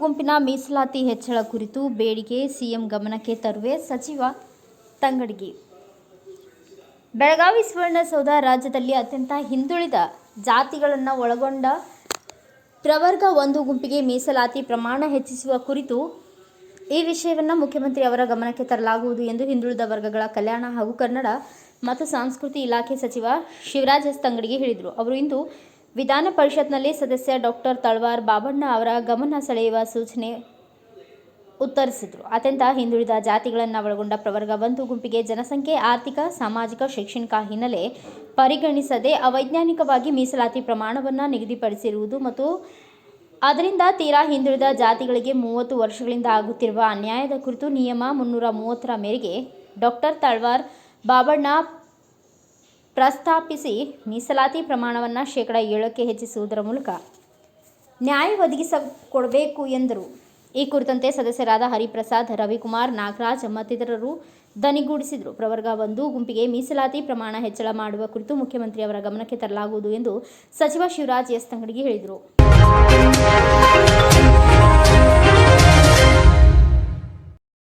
ಗುಂಪಿನ ಮೀಸಲಾತಿ ಹೆಚ್ಚಳ ಕುರಿತು ಬೇಡಿಕೆ ಸಿಎಂ ಗಮನಕ್ಕೆ ತರುವೆ ಸಚಿವ ತಂಗಡಗಿ. ಬೆಳಗಾವಿ ಸುವರ್ಣಸೌಧ ರಾಜ್ಯದಲ್ಲಿ ಅತ್ಯಂತ ಹಿಂದುಳಿದ ಜಾತಿಗಳನ್ನು ಒಳಗೊಂಡ ಪ್ರವರ್ಗ ಒಂದು ಗುಂಪಿಗೆ ಮೀಸಲಾತಿ ಪ್ರಮಾಣ ಹೆಚ್ಚಿಸುವ ಕುರಿತು ಈ ವಿಷಯವನ್ನು ಮುಖ್ಯಮಂತ್ರಿ ಅವರ ಗಮನಕ್ಕೆ ತರಲಾಗುವುದು ಎಂದು ಹಿಂದುಳಿದ ವರ್ಗಗಳ ಕಲ್ಯಾಣ ಹಾಗೂ ಕನ್ನಡ ಮತ್ತು ಸಂಸ್ಕೃತಿ ಇಲಾಖೆ ಸಚಿವ ಶಿವರಾಜ್ ಎಸ್ ತಂಗಡಿಗೆ ಹೇಳಿದರು. ಅವರು ಇಂದು ವಿಧಾನ ಪರಿಷತ್ನಲ್ಲಿ ಸದಸ್ಯ ಡಾಕ್ಟರ್ ತಳ್ವಾರ್ ಬಾಬಣ್ಣ ಅವರ ಗಮನ ಸೆಳೆಯುವ ಸೂಚನೆ ಉತ್ತರಿಸಿದರು. ಅತ್ಯಂತ ಹಿಂದುಳಿದ ಜಾತಿಗಳನ್ನು ಒಳಗೊಂಡ ಪ್ರವರ್ಗ ಒಂದು ಗುಂಪಿಗೆ ಜನಸಂಖ್ಯೆ, ಆರ್ಥಿಕ, ಸಾಮಾಜಿಕ, ಶೈಕ್ಷಣಿಕ ಹಿನ್ನೆಲೆ ಪರಿಗಣಿಸದೆ ಅವೈಜ್ಞಾನಿಕವಾಗಿ ಮೀಸಲಾತಿ ಪ್ರಮಾಣವನ್ನು ನಿಗದಿಪಡಿಸಿರುವುದು ಮತ್ತು ಅದರಿಂದ ತೀರಾ ಹಿಂದುಳಿದ ಜಾತಿಗಳಿಗೆ ಮೂವತ್ತು ವರ್ಷಗಳಿಂದ ಆಗುತ್ತಿರುವ ಅನ್ಯಾಯದ ಕುರಿತು ನಿಯಮ ಮುನ್ನೂರ ಮೂವತ್ತರ ಮೇರೆಗೆ ಡಾಕ್ಟರ್ ತಳ್ವಾರ್ ಬಾಬಣ್ಣ ಪ್ರಸ್ತಾಪಿಸಿ ಮೀಸಲಾತಿ ಪ್ರಮಾಣವನ್ನು ಶೇಕಡ ಏಳಕ್ಕೆ ಹೆಚ್ಚಿಸುವುದರ ಮೂಲಕ ನ್ಯಾಯ ಒದಗಿಸಿಕೊಡಬೇಕು ಎಂದರು. ಈ ಕುರಿತಂತೆ ಸದಸ್ಯರಾದ ಹರಿಪ್ರಸಾದ್, ರವಿಕುಮಾರ್, ನಾಗರಾಜ್ ಮತ್ತಿತರರು ದನಿಗೂಡಿಸಿದರು. ಪ್ರವರ್ಗ ಒಂದು, ಗುಂಪಿಗೆ ಮೀಸಲಾತಿ ಪ್ರಮಾಣ ಹೆಚ್ಚಳ ಮಾಡುವ ಕುರಿತು ಮುಖ್ಯಮಂತ್ರಿ ಅವರ ಗಮನಕ್ಕೆ ತರಲಾಗುವುದು ಎಂದು ಸಚಿವ ಶಿವರಾಜ್ ಎಸ್ ತಂಗಡಿಗೆ ಹೇಳಿದರು.